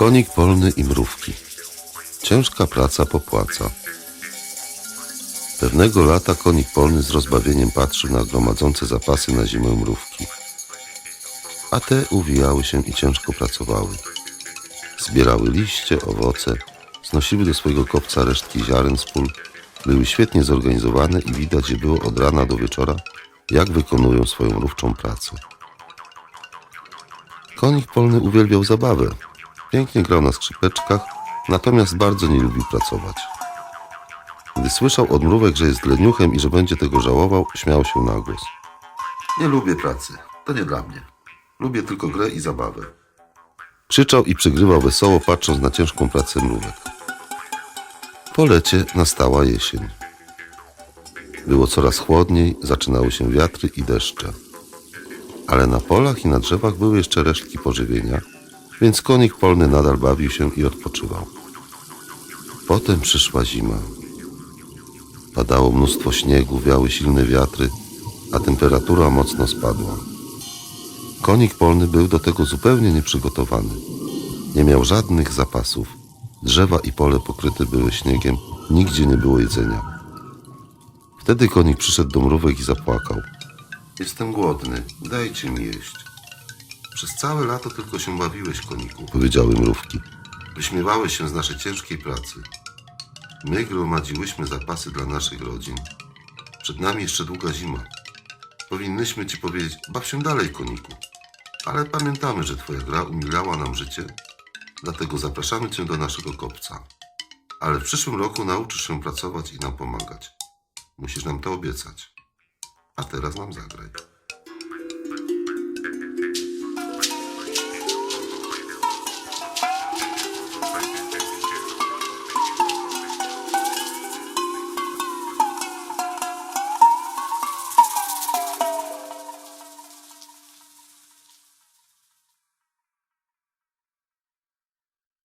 Konik polny i mrówki. Ciężka praca popłaca. Pewnego lata konik polny z rozbawieniem patrzył na gromadzące zapasy na zimę mrówki. A te uwijały się i ciężko pracowały. Zbierały liście, owoce, znosiły do swojego kopca resztki ziaren z pól, były świetnie zorganizowane i widać je było od rana do wieczora, jak wykonują swoją mrówczą pracę. Konik polny uwielbiał zabawę. Pięknie grał na skrzypeczkach, natomiast bardzo nie lubił pracować. Gdy słyszał od mrówek, że jest leniuchem i że będzie tego żałował, śmiał się na głos. Nie lubię pracy. To nie dla mnie. Lubię tylko grę i zabawę. Krzyczał i przygrywał wesoło, patrząc na ciężką pracę mrówek. Po lecie nastała jesień. Było coraz chłodniej, zaczynały się wiatry i deszcze. Ale na polach i na drzewach były jeszcze resztki pożywienia, więc konik polny nadal bawił się i odpoczywał. Potem przyszła zima. Padało mnóstwo śniegu, wiały silne wiatry, a temperatura mocno spadła. Konik polny był do tego zupełnie nieprzygotowany. Nie miał żadnych zapasów. Drzewa i pole pokryte były śniegiem, nigdzie nie było jedzenia. Wtedy konik przyszedł do mrówek i zapłakał. Jestem głodny, dajcie mi jeść. Przez całe lato tylko się bawiłeś, koniku, powiedziały mrówki. Wyśmiewałeś się z naszej ciężkiej pracy. My gromadziłyśmy zapasy dla naszych rodzin. Przed nami jeszcze długa zima. Powinnyśmy ci powiedzieć, baw się dalej, koniku. Ale pamiętamy, że twoja gra umilała nam życie, dlatego zapraszamy cię do naszego kopca. Ale w przyszłym roku nauczysz się pracować i nam pomagać. Musisz nam to obiecać. A teraz nam zagraj.